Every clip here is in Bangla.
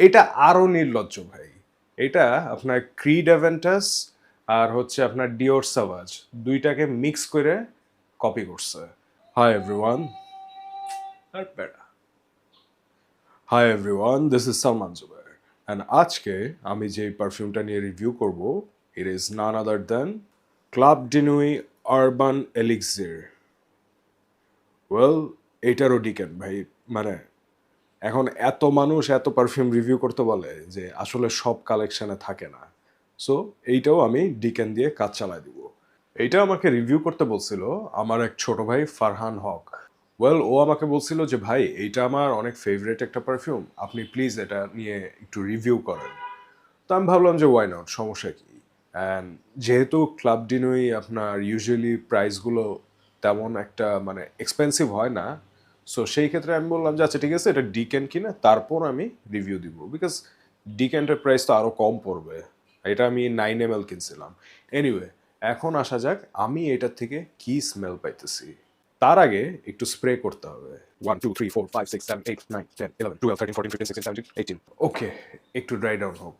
এটা আরও নির্লজ্জ ভাই। এটা আপনার ক্রিড অ্যাভেন্টাস আর হচ্ছে আপনার ডিওর সাভাজ দুইটাকে মিক্স করে কপি করছে। Hi everyone hi everyone this is Salman Zubair and আজকে আমি যে পারফিউমটা নিয়ে রিভিউ করব it is none other than Club de Nuit Urban Elixir well এইটারও ডিকেন ভাই মানে এখন এত মানুষ এত পারফিউম রিভিউ করতে বলে যে আসলে সব কালেকশানে থাকে না। সো এইটাও আমি ডিকেন দিয়ে কাজ চালাই দিব। এইটা আমাকে রিভিউ করতে বলছিল আমার এক ছোট ভাই ফারহান হক। ওয়েল ও আমাকে বলছিল যে, ভাই, এইটা আমার অনেক ফেভারিট একটা পারফিউম আপনি প্লিজ এটা নিয়ে একটু রিভিউ করেন। তো আমি ভাবলাম যে ওয়াই নট সমস্যা কি? অ্যান্ড যেহেতু ক্লাব ডিনুই আপনার ইউজুয়ালি প্রাইসগুলো তেমন একটা মানে এক্সপেন্সিভ হয় না সো সেই ক্ষেত্রে আমি বললাম যে আচ্ছা ঠিক আছে এটা ডিকেন কিনে? তারপর আমি রিভিউ দিব। বিকজ ডিকেন্টের প্রাইস তো আরও কম পড়বে। এটা আমি নাইন এম এল কিনছিলাম। এনিওয়ে এখন আসা যাক আমি এটার থেকে কি স্মেল পাইতেছি। তার আগে একটু স্প্রে করতে হবে। One two three four five six seven eight nine ten eleven twelve thirteen fourteen fifteen sixteen seventeen eighteen okay একটু ড্রাই ডাউন হোক।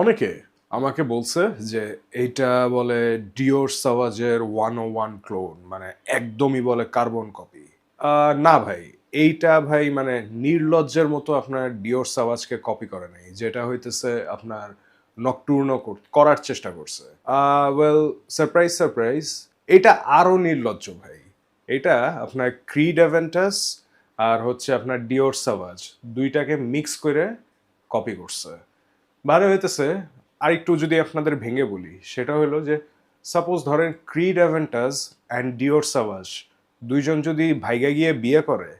অনেকে আমাকে বলছে যে এইটা বলে ডিওর সাওয়াজের ওয়ান ও ওয়ান ক্লোন মানে একদমই বলে কার্বন কপি না ভাই, এইটা ভাই মানে নির্লজ্জের মতো আপনার ডিওর সাওয়াজকে কপি করে নাই, যেটা হইতেছে আপনার নকটুর্ন করার চেষ্টা করছে। ওয়েল সারপ্রাইজ সারপ্রাইজ এটা আরও নির্লজ্জ ভাই। এটা আপনার ক্রিড অ্যাভেন্টাস আর হচ্ছে আপনার ডিওর সাওয়াজ দুইটাকে মিক্স করে কপি করছে। ভালো হইতেছে আর একটু যদি আপনাদের ভেঙে বলি, সেটা হলো যে সাপোজ ধরেন Creed Aventus and Dior Sauvage দুইজন যদি ভাইগা গিয়ে বিয়ে করে,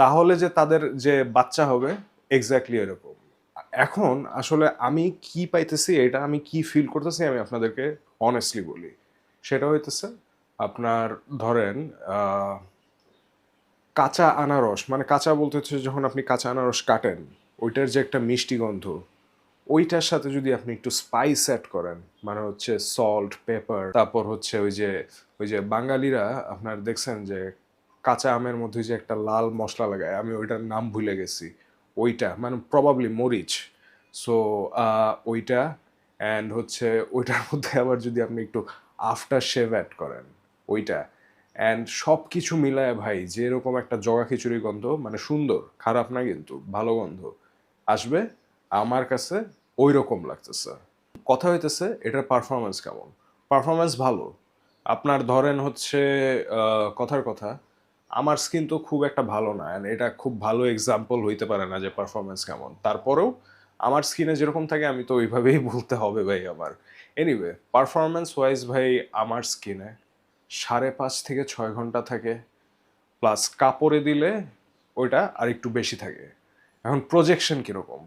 তাহলে যে তাদের যে বাচ্চা হবে এক্স্যাক্টলি এরকম। এখন আসলে আমি কি পাইতেছি, এটা আমি কি ফিল করতেছি, আমি আপনাদেরকে অনেস্টলি বলি। সেটা হইতেছে আপনার ধরেন কাঁচা আনারস মানে কাঁচা বলতে হচ্ছে যখন আপনি কাঁচা আনারস কাটেন, ওইটার যে একটা মিষ্টি গন্ধ ওইটার সাথে যদি আপনি একটু স্পাইস অ্যাড করেন মানে হচ্ছে সল্ট পেপার তারপর হচ্ছে ওই যে ওই যে বাঙালিরা আপনার দেখছেন যে কাঁচা আমের মধ্যে যে একটা লাল মশলা লাগায়, আমি ওইটার নাম ভুলে গেছি। ওইটা মানে প্রবাবলি মরিচ। সো ওইটা অ্যান্ড হচ্ছে ওইটার মধ্যে আবার যদি আপনি একটু আফটার শেভ অ্যাড করেন, ওইটা। অ্যান্ড সব কিছু মিলায় ভাই, যেরকম একটা জগা খিচুড়ি গন্ধ মানে সুন্দর, খারাপ না কিন্তু, ভালো গন্ধ। আসবে আমার কাছে ওই রকম লাগতেছে। কথা হইতেছে, এটার পারফরমেন্স কেমন? পারফরমেন্স ভালো। আপনার ধরেন হচ্ছে কথার কথা, আমার স্কিন তো খুব একটা ভালো না এটা খুব ভালো এক্সাম্পল হইতে পারে না যে পারফরমেন্স কেমন। তারপরেও আমার স্কিনে যেরকম থাকে, আমি তো ওইভাবেই বলতে হবে ভাই আমার। এনিওয়ে পারফরমেন্স ওয়াইজ ভাই, আমার স্কিনে সাড়ে পাঁচ থেকে ছয় ঘণ্টা থাকে প্লাস কাপড়ে দিলে ওইটা আর একটু বেশি থাকে। এখন প্রজেকশন কীরকম?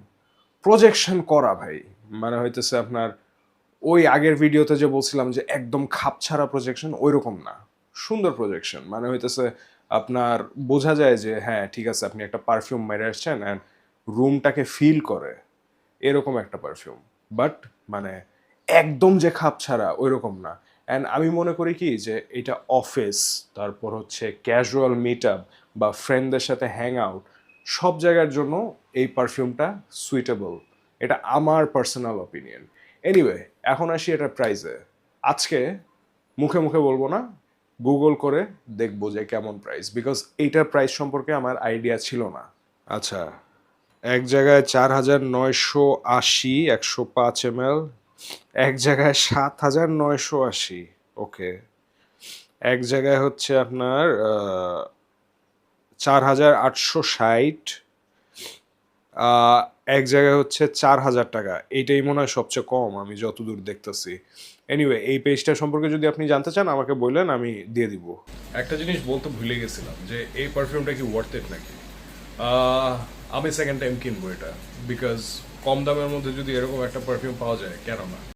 প্রজেকশন করা, ভাই। মানে হইতেছে আপনার ওই আগের ভিডিওতে যে বলছিলাম যে একদম খাপ ছাড়া প্রজেকশন ওই রকম না। সুন্দর প্রজেকশন মানে হইতেছে আপনার বোঝা যায় যে হ্যাঁ ঠিক আছে, আপনি একটা পারফিউম মেরে আসছেন অ্যান্ড রুমটাকে ফিল করে। এরকম একটা পারফিউম বাট মানে একদম যে খাপ ছাড়া ওই রকম না। অ্যান্ড আমি মনে করি কি যে এটা অফিস তারপর হচ্ছে ক্যাজুয়াল মিট আপ বা ফ্রেন্ডদের সাথে হ্যাং আউট সব জায়গার জন্য এই পারফিউমটা সুইটেবল এটা আমার পার্সোনাল অপিনিয়ন এনিওয়ে এখন আসি এটা প্রাইসে আজকে মুখে মুখে বলব না গুগল করে দেখব যে কেমন প্রাইস বিকজ এইটার প্রাইস সম্পর্কে আমার আইডিয়া ছিল না। আচ্ছা এক জায়গায় চার হাজার নয়শো আশি, একশো পাঁচ এম এক জায়গায় সাত হাজার নয়শো আশি ওকে এক জায়গায় হচ্ছে আপনার চার হাজার আটশো ষাট এক জায়গায় হচ্ছে চার হাজার টাকা। এইটাই মনে হয় সবচেয়ে কম, আমি যতদূর দেখতেছি। এনিওয়ে এই পেজটা সম্পর্কে যদি আপনি জানতে চান, আমাকে বললেন, আমি দিয়ে দিব। একটা জিনিস বলতে ভুলে গেছিলাম, যে এই পারফিউমটা কি ওয়ার্থ ইট নাকি? আমি সেকেন্ড টাইম কিনবো এটা বিকজ কম দামের মধ্যে যদি এরকম একটা পারফিউম পাওয়া যায়, কেন না?